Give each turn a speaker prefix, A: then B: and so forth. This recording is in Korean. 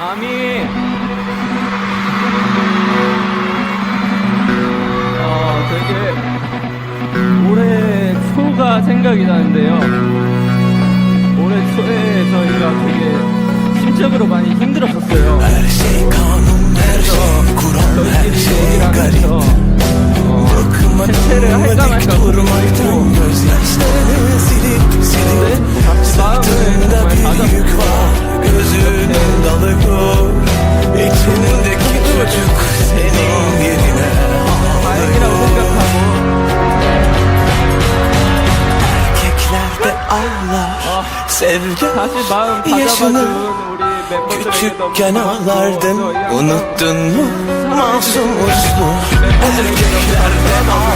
A: 아미. 어, 되게 올해 초가 생각이 나는데요. 올해 초에 저희가 되게 심적으로 많이 힘들었었어요.
B: Her
A: 저희끼리
B: garip
A: 하면서 어, 해체를 할까 말까 고민
B: ağlar
A: ah. Sevda
B: yaşını Küçükken ağlardım Unuttun mu? Masum uslu Erkeklerden ağlar